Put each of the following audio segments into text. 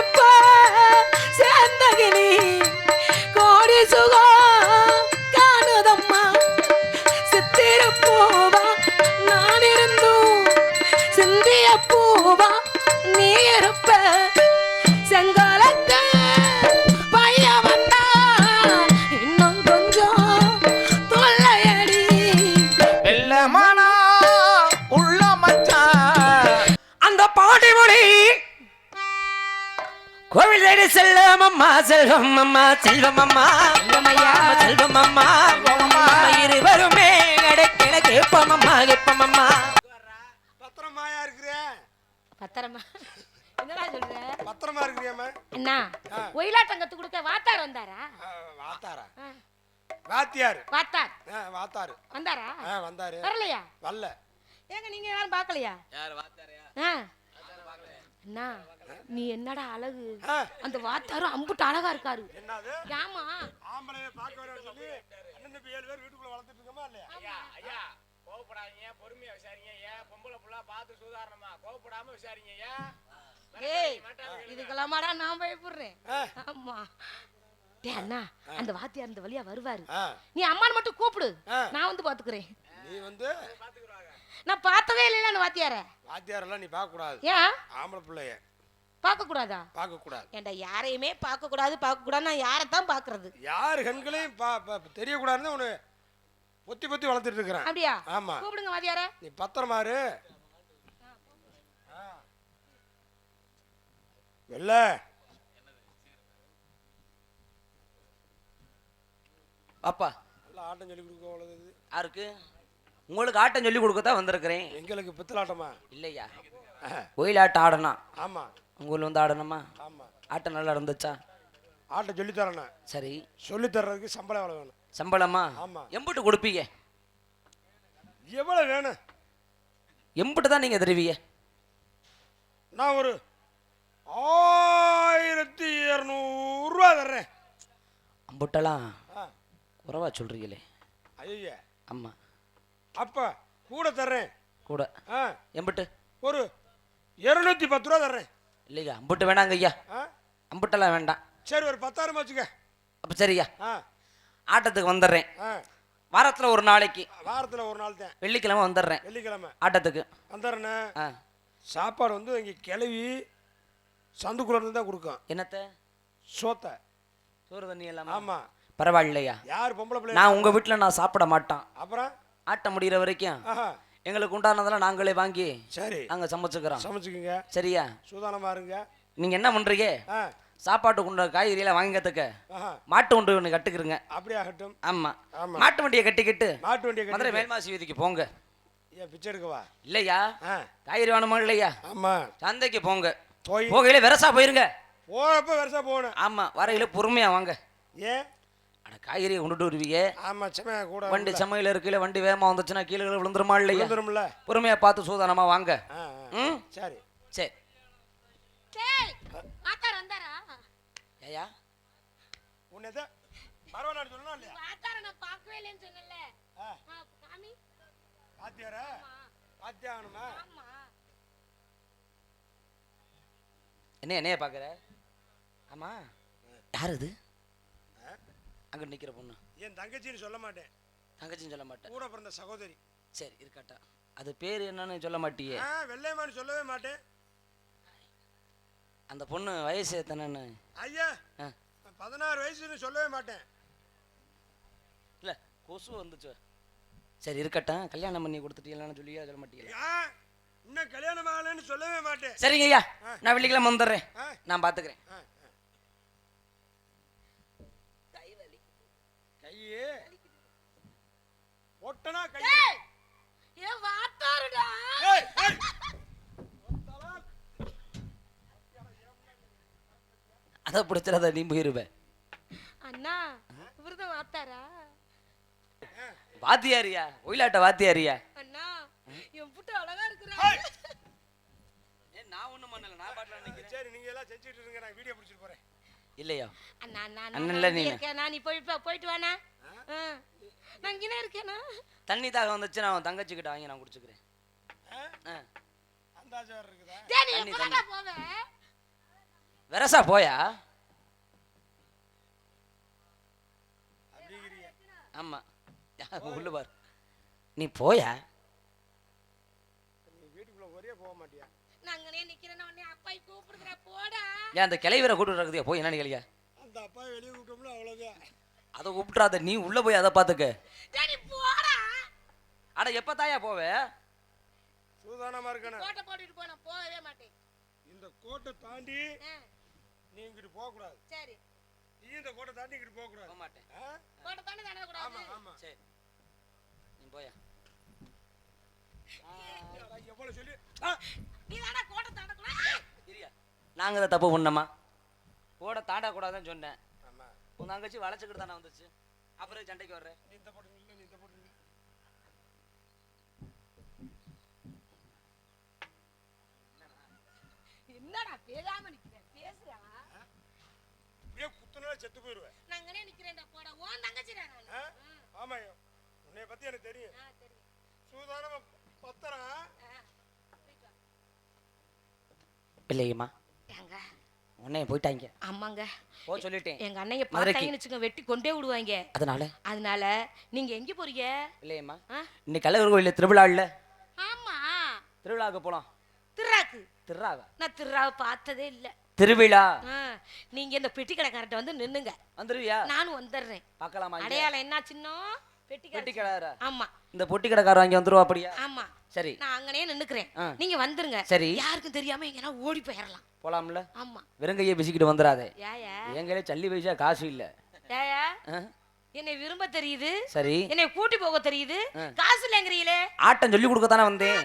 goodbye. தேடி செல்லம் அம்மா செல்வம் அம்மா செல்வம் அம்மா செல்வம் அம்மா இருவருமே கிடைக்கிற கேப்பம் அம்மா கேப்பம் அம்மா பத்திரமாயா இருக்கிற பத்திரமா? என்னடா சொல்ற? பத்திரமா இருக்கிறியாம அண்ணா ஒயிலாட்டம் கத்து கொடுக்க வாத்தார் வந்தாரா? வாத்தாரா? ஆ, வாத்தியார். வாத்தார். வாத்தாரு. வந்தாரா? வந்தாரு. வரலையா? வரல. ஏங்க நீங்க யாரும் பார்க்கலையா? யார் வாத்தாரையா ஆ. நீ என்னடா அழகு? அந்த வாத்தாரும் அம்புட்டு அழகா இருக்காரு. என்னது? ஆமா ஆம்பளைய பார்க்க வர சொல்லி அண்ணன் தம்பி ஏழு பேர் வீட்டுக்குள்ள வளர்த்துட்டு இருக்கோமா இல்லையா? ஐயா ஐயா கோவப்படாதீங்க. பொறுமையா விசாரிங்க ஏன் பொம்பளை புள்ள பார்த்து சுதாரணமா. கோவப்படாம விசாரிங்க ஏன் ஏய் இதுக்கெல்லாமாடா நான் பயப்படுறேன். ஆமா. டேய் அண்ணா அந்த வாத்தியார் இந்த வழியா வருவாரு. நீ அம்மான்னு மட்டும் கூப்பிடு. நான் வந்து பாத்துக்கிறேன். நீ வந்து நான் பார்த்ததே அந்த வாத்தியார. வாத்தியாரெல்லாம் நீ பார்க்க கூடாது ஏன்? ஆம்பளை பிள்ளைய. பார்க்க கூடாதா பார்க்க கூடாது ஏன்டா யாரையுமே பார்க்க கூடாது பார்க்க கூடாது நான் யாரை தான் பாக்குறது யார் கண்களையும் பா பா- தெரியக்கூடாதுன்னு உன்னை பொத்தி பொத்தி வளர்த்துட்டு இருக்கிறேன் அப்படியா? ஆமா. கூப்பிடுங்க வாத்தியார. நீ பத்திரமாரு வெள்ள. அப்பா. நல்லா ஆட்டம் சொல்லி கொடுக்க. யாருக்கு? உங்களுக்கு ஆட்டம் சொல்லி கொடுக்கத்தான் வந்திருக்கிறேன். எங்களுக்கு பித்தலாட்டமா? இல்லையா? ஆ, கோயிலாட்டம் ஆடணும். ஆமா. உங்க ஊர்ல வந்து ஆடணுமா? ஆமா. ஆட்டம் நல்லா இருந்துச்சா ஆட்டம் சொல்லி தரேண்ணா. சரி. சொல்லி தர்றதுக்கு சம்பளம் எவ்வளவு வேணும்? சம்பளமா? ஆமா. எம்புட்டு கொடுப்பீங்க. எவ்வளவு வேணும்? எம்புட்டு தான் நீங்க தருவீங்க. நான் ஒரு ஆயிரத்தி இரநூறுவா தர்றேன். அம்புட்டெல்லாம் குறைவா சொல்றீங்களே. ஐயா ஆமா. அப்ப கூட தர்றேன். கூட. ஆ. எம்புட்டு? ஒரு இருநூத்தி பத்து ரூபா தர்றேன். இல்லையா அம்புட்டு வேணாங்க ஐயா. அம்புட்டெல்லாம் வேண்டாம். சரி ஒரு பத்தாயிரம் வச்சுக்க. அப்ப சரியா ஆட்டத்துக்கு வந்துடுறேன். வாரத்துல ஒரு நாளைக்கு. வாரத்தில் ஒரு நாள் தான். வெள்ளிக்கிழமை வந்துடுறேன். வெள்ளிக்கிழமை. ஆட்டத்துக்கு. வந்துடுறேண்ணே. சாப்பாடு வந்து இங்கே கிளவி சந்துக்குள்ள இருந்து தான் கொடுக்கும். என்னத்த? சோத்தை. சோறு தண்ணி எல்லாம்? ஆமாம் பரவாயில்லையா? யார் பொம்பளை பிள்ளை நான் உங்க வீட்டுல நான் சாப்பிட மாட்டேன். அப்புறம்? ஆட்டம் முடிகிற வரைக்கும். ஆஹா. எங்களுக்கு உண்டானதெல்லாம் நாங்களே வாங்கி சரி. நாங்க சமைச்சுக்கிறோம். சமைச்சுக்குங்க. சரியா? சூதானமாக இருங்க. நீங்க என்ன பண்றீங்க? சாப்பாட்டுக்கு உண்ட காய்கறியெல்லாம் வாங்கிக்கிறதுக்கு ஆஹா. மாட்டு ஒன்று ஒன்று கட்டுக்கிறங்க அப்படி ஆகட்டும் ஆமா. ஆமா. மாட்டு வண்டியை கட்டிக்கிட்டு மாட்டு வண்டியை மதுரை மேல்மாசி வீதிக்கு போங்க. பிச்சை எடுக்கவா? இல்லையா? காய்கறி வேணுமா இல்லையா? ஆமாம் சந்தைக்கு போங்க. போய். போகையில வெரசா போயிருங்க. போகிறப்ப வருஷம் போகணும். ஆமா வரையில பொறுமையா வாங்க. ஏன்? அட காய்கறியை கொண்டுட்டு வருவீங்க. ஆமாம் செமையா கூட வண்டி சமையல் இருக்கையில வண்டி வேகமா வந்துச்சுன்னா கீழே கீழே விழுந்துருமா இல்லையா? விழுந்துரும்ல. பொறுமையா பார்த்து சூதானமா வாங்க. ம்? சரி. சரி. டேய் வாத்தார் வந்தாரா? ஏயா? உன்னை தான் பரவாயில்ல சொல்லணும் இல்லையா? வாத்தார நான் பார்க்கவே இல்லைன்னு சொன்னல காமி பாத்தியாரா பாத்தியாகணுமா ஆமா. என்ன என்னைய பாக்குற ஆமா. யார் இது அங்க நிக்கிற பொண்ணு. என் தங்கச்சின்னு சொல்ல மாட்டேன். தங்கச்சின்னு சொல்ல மாட்டேன். கூட பிறந்த சகோதரி. சரி இருக்கட்டா. அது பேர் என்னன்னு சொல்ல மாட்டியே. வெள்ளையம்மான்னு சொல்லவே மாட்டேன். அந்த பொண்ணு வயசு எத்தனைன்னு? ஐயா. பதினாறு வயசுன்னு சொல்லவே மாட்டேன். இல்ல கொசு வந்துச்சு. சரி இருக்கட்டும் கல்யாணம் பண்ணி கொடுத்துட்டீங்களான்னு சொல்லியா சொல்ல மாட்டீங்களா இன்னும் கல்யாணம் ஆகலைன்னு சொல்லவே மாட்டேன். சரிங்க ஐயா நான் வெள்ளிக்கிழமை வந்துடுறேன். நான் பாத்துக்கிறேன். கையே ஒட்டனா கை ஏ வாத்தாருடா? ஏய், ஏய். அதை பிடிச்சிடாத நீ போயிருவ அண்ணா இவர்தான் வாத்தாரா? வாத்தியாரியா? ஒயிலாட்ட வாத்தியாரியா? அண்ணா என் புட்டு அழகா இருக்கிறா நான் ஒண்ணும் பண்ணல நான் பாட்டுல நிக்கிறேன். சரி நீங்க எல்லாம் செஞ்சுட்டு இருங்க நான் வீடியோ பிடிச்சிட்டு போறேன். இல்லையா? அண்ணா அண்ணா அண்ணன் நான் நீ போய் போ- போயிட்டு வாண்ணா. நான் இங்கே இருக்கேனா? தண்ணி தாக வந்துச்சு நான் தங்கச்சிக்கிட்ட வாங்கி நான் குடிச்சுக்கிறேன். தண்ணி, வெரசா போயா? ஆமா. உள்ள பாரு. நீ போயா? நீ வீட்டுக்குள்ள ஒரே போக மாட்டியா? நான் அங்கனே நிக்கிறேன் உடனே அப்பாய் கூப்பிடுற போடா. ஏன் அந்த கிளைவரை கூட்டு போய் என்ன கேளியா அந்த அப்பா வெளியே விட்டோம்ல அவ்வளோதான் அதை கூப்பிட்றாத நீ உள்ள போய் அதை பார்த்துக்க. அட எப்ப தாயா போவே? சூதானமா இருக்கணும். கோட்டை போட்டுட்டு போ நான் போகவே மாட்டேன். இந்த கோட்டை தாண்டி ஆ, நீ இங்கிட்டு போகக்கூடாது. சரி. நீ இந்த கோட்டை தாண்டி இங்கிட்டு போகக்கூடாது. போக மாட்டேன் ஆ? கோட்டை தானே தானே கூடாது ஆமா ஆமா. சரி. நீ போயா. அட, எவ்வளவு சொல்லி ஆ, நீ தானே கோட்டை தாண்ட கூடாது நாங்க தான் தப்பு பண்ணோமா? கூட தாண்டக்கூடாதுன்னு சொன்னேன். உன் தங்கச்சி வளைச்சுக்கிட்டு தானே வந்துச்சு? அப்புறம் சண்டைக்கு வர்றேன் நீ இந்த போட்டு நில்லு நீ இந்த போட்டு நில்லு. என்னடா பேசாம நிக்கிறேன் பேசுறா இப்படியே குத்துனால செத்து போயிடுவேன் நான் அங்கனே நிக்கிறேன்டா போடா. உன் தங்கச்சிடா நான்? ஆமா உன்னைய பத்தி எனக்கு தெரியும். ஆ, தெரியும். சூதானமா பத்திரம் ஆ, போயிட்டு வா. இல்லையம்மா ஏங்க உன்னைய போயிட்டாங்க. ஆமாங்க. போ சொல்லிட்டேன். எங்க அண்ணைய. பார்த்தாங்கன்னு வச்சுக்கோங்க வெட்டி கொண்டே விடுவாங்க. அதனால? அதனால நீங்க எங்க போறீங்க? இல்லையம்மா? இன்னைக்கு கல்லூர் கோயிலில் திருவிழா இல்லை ஆமா. திருவிழாவுக்கு போலாம். திருறாக்கு திருவிழாவா நான் திருறாவை பார்த்ததே இல்ல. திருவிழா? நீங்க இந்த பெட்டி கடைக்காரர்ட்ட வந்து நின்னுங்க. வந்துருவியா? நானும் வந்துடுறேன் பார்க்கலாமா? அடையாளம் என்ன சின்னம் பெட்டி பெட்டி கடை ஆமா. இந்த பொட்டி கடைக்காரர் வாங்கி வந்துருவா அப்படியா? ஆமா. சரி. நான் அங்கனே நின்னுக்கிறேன். நீங்க வந்துருங்க. சரி. யாருக்கும் தெரியாம எங்கன்னா ஓடி போயிடலாம் போலாம்ல? ஆமா. வெறுங்கையை பிசிக்கிட்டு வந்துடாதே எங்களே சல்லி பைசா காசு இல்ல. ஏயா? என்னை விரும்ப தெரியுது. சரி. என்னை கூட்டி போக தெரியுது. காசு இல்லைங்கிறீங்களே. ஆட்டம் சொல்லி கொடுக்க தானே வந்தேன்.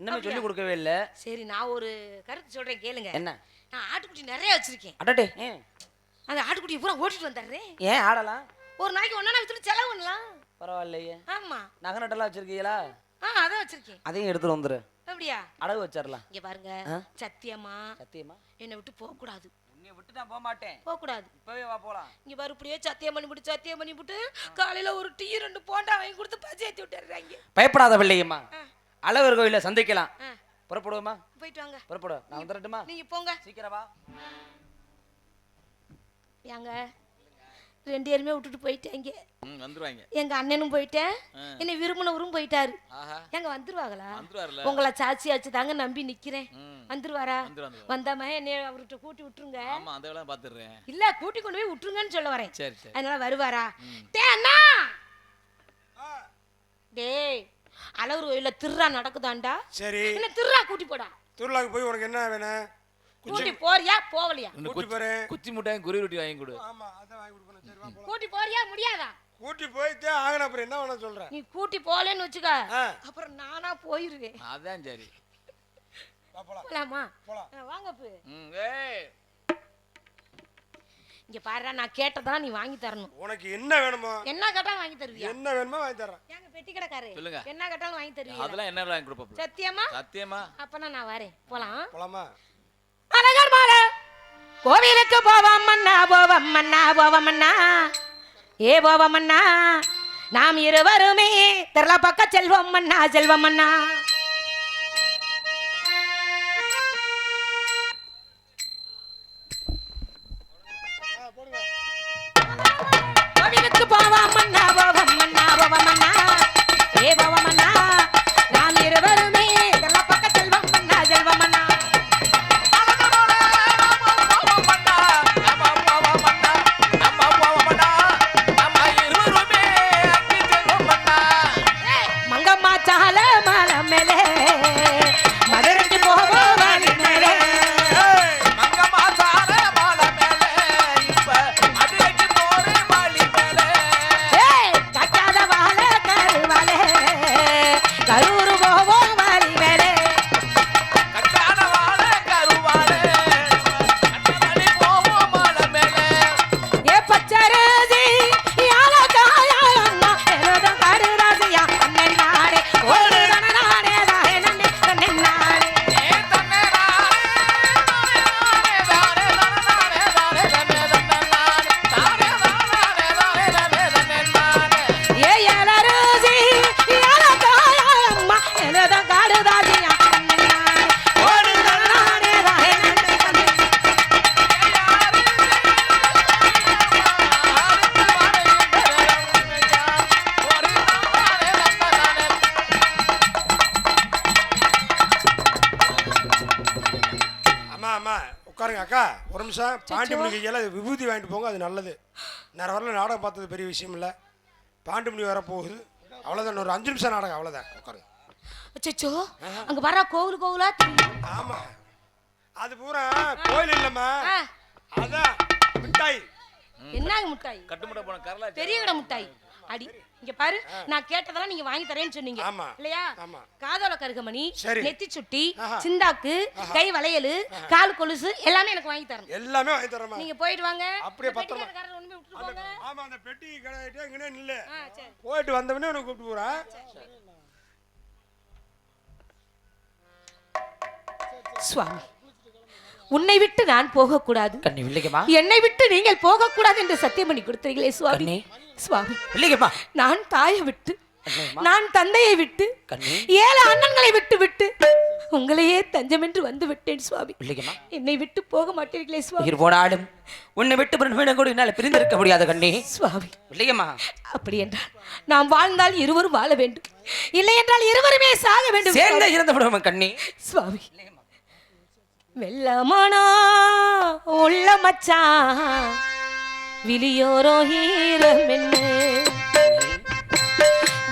இன்னுமே சொல்லி கொடுக்கவே இல்ல. சரி நான் ஒரு கருத்து சொல்றேன் கேளுங்க. என்ன? நான் ஆட்டுக்குட்டி நிறைய வச்சிருக்கேன். அடடே அந்த ஆட்டுக்குட்டியை பூரா ஓட்டிட்டு வந்துடுறேன் ஏன் ஆடலாம்? ஒரு நாளைக்கு ஒன்னா வித்துட்டு செலவு பண்ணலாம். பரவாயில்லையே. ஆமா. நகை நட்டெல்லாம் வச்சிருக்கீங்களா? ஆ அதான் வச்சிருக்கேன். அதையும் எடுத்துட்டு வந்துரு. அப்படியா? அடகு வச்சிடலாம் இங்க பாருங்க? சத்தியமா? சத்தியமா? என்னை விட்டு போக கூடாது உன்னைய விட்டு நான் போக மாட்டேன் போக கூடாது இப்பவே வா போலாம். இங்க பாரு இப்படியே சத்தியம் பண்ணி விட்டு சத்தியம் பண்ணி விட்டு காலையில ஒரு டீ ரெண்டு போண்டா வாங்கி கொடுத்து பசி ஏத்தி விட்டுறாங்க பயப்படாத பிள்ளையம்மா. அழகர் கோயில சந்திக்கலாம். புறப்படுவோமா? போயிட்டு வாங்க. புறப்படு. நான் வந்துடட்டுமா? நீங்க போங்க. சீக்கிரம் வா. ஏங்க ரெண்டு பேருமே விட்டுட்டு போயிட்டாங்க. ம் வந்துருவாங்க. எங்க அண்ணனும் போயிட்டேன். என்னை விரும்பினவரும் போயிட்டாரு. எங்க வந்துருவாங்களா? உங்களை சாட்சி வச்சு தாங்க நம்பி நிக்கிறேன். வந்துருவாரா? வந்துரு வந்துரு. வந்தாம என்னை அவர்கிட்ட கூட்டி விட்டுருங்க. ஆமா அந்த வேலை பாத்துடுறேன். இல்ல கூட்டி கொண்டு போய் விட்டுருங்கன்னு சொல்ல வரேன். சரி சரி. அதனால வருவாரா? டே அண்ணா! டேய் அழகு கோயில திருறா நடக்குதாண்டா? சரி. என்ன திருறா கூட்டி போடா? திருவிழாக்கு போய் உனக்கு என்ன வேணும்? கூட்டி போறியா? போகலையா? ரெண்டு கூட்டி போறேன் குச்சி முட்டையும் குருவி ரொட்டி வாங்கி கொடு. ஆமா அதான் வாங்கி கொடுக்கணும். சரி வா போலாம். கூட்டி போறியா? முடியாதா? கூட்டி போயிட்டே ஆகணும். அப்புறம் என்ன வேணும் சொல்றேன் நீ கூட்டி போகலன்னு வச்சுக்க. அப்புறம் நானா போயிருவேன். அதான் சரி. வா போலாம். போலாமா? போலாம். ஆ, வாங்க பு. ம் ஏய். இங்க பாருடா நான் கேட்டதா நீ வாங்கி தரணும். உனக்கு என்ன வேணுமோ என்ன கேட்டாலும் வாங்கி தருவியா? என்ன வேணுமோ வாங்கி தர்றேன் ஏங்க பெட்டி கடைக்காரு சொல்லுங்க. என்ன கேட்டாலும் வாங்கி தருவியா? அதெல்லாம் என்ன வாங்கி கொடுப்போம் சத்தியமா? சத்தியமா? அப்பனா நான் வரேன். போலாம். போலாமா? கனகர் மாலை கோவிலுக்கு போவோம் அண்ணா போவோம் அண்ணா போவோம் அண்ணா. ஏ போவோம் அண்ணா. நாம் இருவருமே திரள பக்க செல்வம் அண்ணா செல்வம் அண்ணா. உட்காருங்க அக்கா ஒரு நிமிஷம். பாண்டி மணி கையால் விபூதி வாங்கிட்டு போங்க அது நல்லது. நேரம் வரல நாடகம் பார்த்தது பெரிய விஷயம் இல்லை. பாண்டி மணி வர போகுது அவ்வளோதான் ஒரு அஞ்சு நிமிஷம் நாடகம் அவ்வளோதான் உட்காருங்க. அச்சோ அங்க வர கோவில் கோவிலா? ஆமாம் அது பூரா கோயில் இல்லைம்மா. அதான் மிட்டாய். என்னங்க முட்டாய்? கட்டுமுட்டை போன கரலா பெரிய கடை முட்டாய். அடி. இங்க பாரு நான் கேட்டதெல்லாம் நீங்க வாங்கி தரேன்னு சொன்னீங்க. ஆமா. இல்லையா? ஆமா. காதோல கருகமணி. நெத்தி சுட்டி. சிந்தாக்கு கை வளையல் கால் கொலுசு எல்லாமே எனக்கு வாங்கி தரணும். எல்லாமே வாங்கி தரேம்மா. நீங்க போயிட்டு வாங்க. அப்படியே பத்திரமா. ஆமாம் அந்த பெட்டி கடையிட்டே இங்கே நில்லு. போயிட்டு வந்தவொடனே உனக்கு கூப்பிட்டு போகிறேன் சுவாமி உன்னை விட்டு நான் போகக்கூடாது. என்னை விட்டு நீங்கள் போகக்கூடாது என்று சத்தியம் பண்ணி கொடுத்தீர்களே சுவாமி. சுவாமி வில்லிகம்மா நான் தாயை விட்டு நான் தந்தையை விட்டு ஏழு அண்ணன்களை விட்டு விட்டு உங்களையே தஞ்சம் என்று வந்து விட்டேன் சுவாமி. என்னை விட்டு போக மாட்டீர்களே சுவாமி. போனாலும் உன்னை விட்டு ஒரு நிமிடம் கூட என்னால் பிரிந்திருக்க முடியாது கண்ணே. சுவாமி. வில்லிகம்மா அப்படி என்றால் நாம் வாழ்ந்தால் இருவரும் வாழ வேண்டும். இல்லை என்றால் இருவருமே சாக வேண்டும் சேர்ந்த இறந்து விடுவோம் கண்ணே? சுவாமி. வெள்ளமானா உள்ள மச்சான். விழியோரோ ஈரமென்னு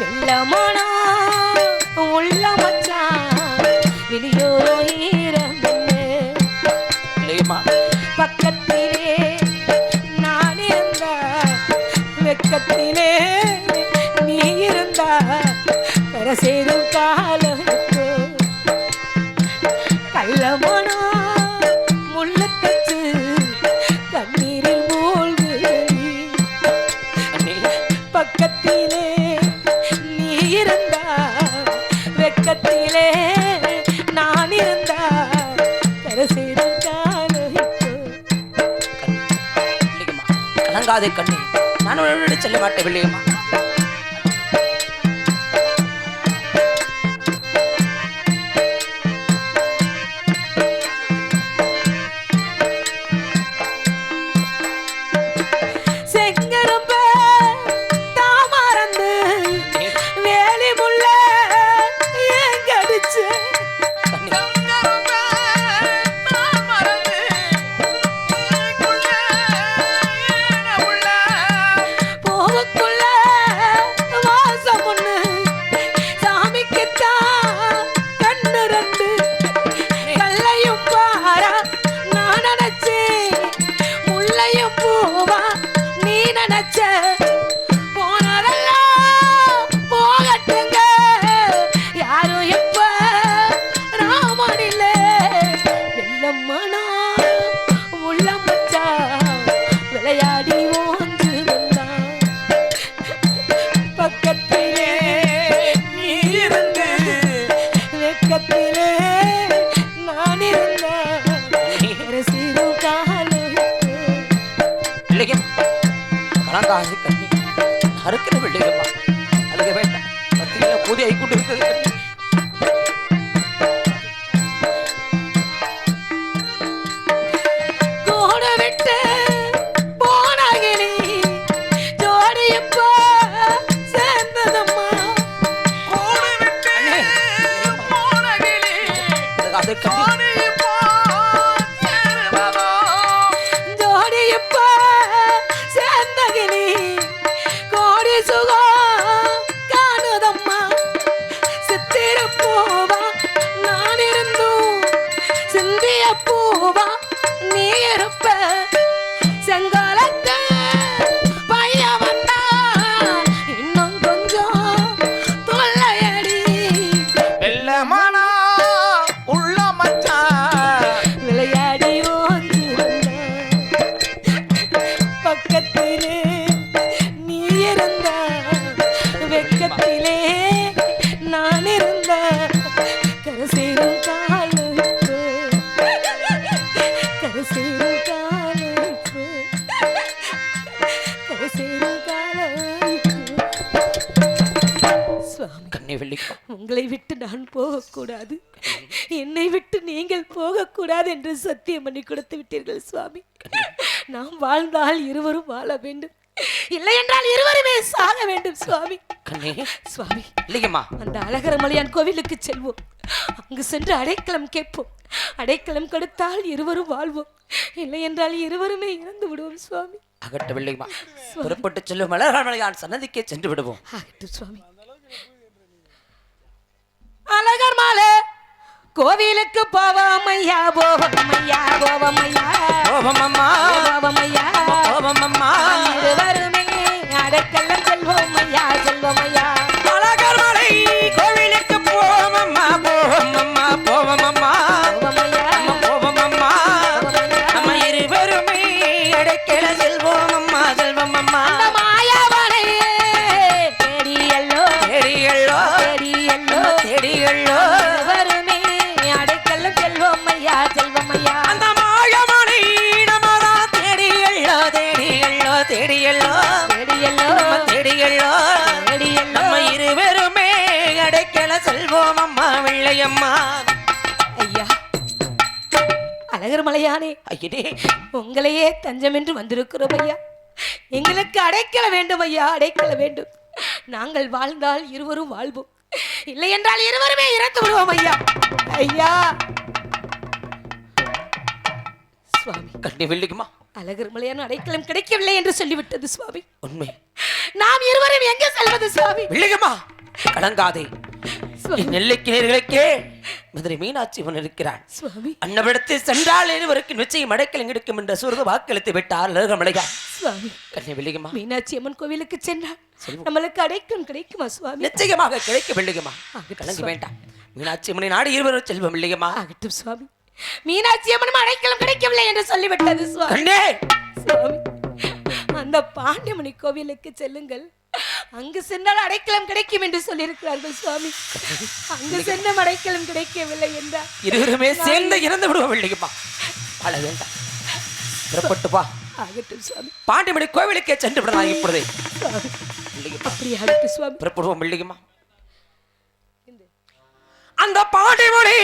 வெள்ளமானா? உள்ள மச்சான் விழியோரோ வில்லிகம்மா பக்கத்திலே நான் இருந்தா வெக்கத்திலே விட்டு கலங்காது கண்ணி. அறுக்கிற வில்லிகம்மா அழுக வேண்டாம். பத்திரிகை பூதி ஐக்கூட்டு இருக்கிறது ova போகக்கூடாது. என்னை விட்டு நீங்கள் போகக்கூடாது என்று சத்தியம் பண்ணி கொடுத்து விட்டீர்கள் சுவாமி. நாம் வாழ்ந்தால் இருவரும் வாழ வேண்டும். இல்லை என்றால் இருவருமே சாக வேண்டும் சுவாமி. சுவாமி இல்லையம்மா. அந்த அழகரமலையான் கோவிலுக்கு செல்வோம். அங்கு சென்று அடைக்கலம் கேட்போம். அடைக்கலம் கொடுத்தால் இருவரும் வாழ்வோம். இல்லை என்றால் இருவருமே இறந்து விடுவோம் சுவாமி. அகட்டவில்லையம்மா புறப்பட்டு செல்லும் மலர்மலையான் சன்னதிக்கே சென்று விடுவோம். ஆகட்டும் சுவாமி. அழகர் மாலை. கோவிலுக்கு போவோம் ஐயா போவோம் ஐயா போவோம் ஐயா கோபம் அம்மா போவோம் ஐயா கோபம் அம்மா இருவருமே அடைக்கலம் செல்வோம் ஐயா செல்வோம் ஐயா அழகர் மலை. அம்மா வெள்ளையம்மா. ஐயா அழகர் மலையானே. ஐயனே. உங்களையே தஞ்சம் என்று வந்திருக்கிறோம் ஐயா. எங்களுக்கு அடைக்கல வேண்டும் ஐயா அடைக்கல வேண்டும். நாங்கள் வாழ்ந்தால் இருவரும் வாழ்வோம். இல்லை என்றால் இருவருமே இறந்து விடுவோம் ஐயா. ஐயா. சுவாமி. கண்ணி வெள்ளிக்குமா? அழகர் மலையான அடைக்கலம் கிடைக்கவில்லை என்று சொல்லிவிட்டது சுவாமி. உண்மை. நாம் இருவரும் எங்கே செல்வது சுவாமி? வெள்ளிக்குமா கலங்காதே. நெல்லைக்கு நேர்களுக்கே மதுரை மீனாட்சி அவன் இருக்கிறான். சுவாமி. அன்னவிடத்தில் சென்றால் இருவருக்கு நிச்சயம் அடைக்கலம் கிடைக்கும் என்ற சுருக வாக்களித்து விட்டார் அழகமலையா சுவாமி. கண்ணி வெள்ளிக்குமா மீனாட்சி அம்மன் கோவிலுக்கு சென்றால் நம்மளுக்கு அடைக்கலம் கிடைக்குமா சுவாமி? நிச்சயமாக கிடைக்க ஆகட்டும் கலங்க. வேண்டாம். மீனாட்சி அம்மனை நாடு இருவரும் செல்வம் இல்லையம்மா? ஆகட்டும் சுவாமி. மீனாட்சி அம்மனும் அடைக்கலம் கிடைக்கவில்லை என்று சொல்லிவிட்டது சுவாமி அந்த பாண்டியமணி கோவிலுக்கு செல்லுங்கள். அங்கு சென்றால் அடைக்கலம் கிடைக்கும் என்று சொல்லியிருக்கிறார்கள் சுவாமி. அங்கு சென்றும் அடைக்கலம் கிடைக்கவில்லை என்றார். இருவருமே சேர்ந்து இறந்து விடுவோம் வெள்ளிக்குமா அழ வேண்டாம் புறப்பட்டு வா. ஆகட்டும் சுவாமி. பாண்டிமணி கோவிலுக்கே சென்று விடலாம் இப்பொழுதே. சுவாமி வெள்ளிக்குமா அப்படி ஆகட்டும் சுவாமி. புறப்படுவோம் வெள்ளிக்குமா அந்த பாண்டிமணி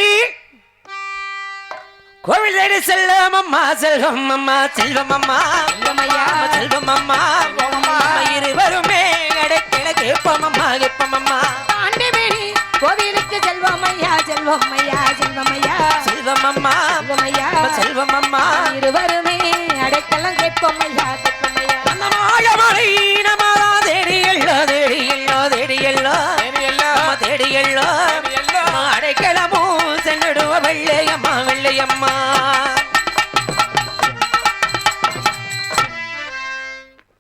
கோவில் தேடி செல்லம் அம்மா செல்வம் அம்மா செல்வம் அம்மா செல்வம் அம்மா இருவருமே அடைக்கல கேட்போம் அம்மா கேட்போம் அம்மா கோவிலுக்கு செல்வோம் ஐயா செல்வோம் ஐயா செல்வம் ஐயா செல்வம் அம்மா செல்வம் ஐயா செல்வம் அம்மா இருவருமே அடைக்கலம் கேட்போம் ஐயா கேட்போம் ஐயா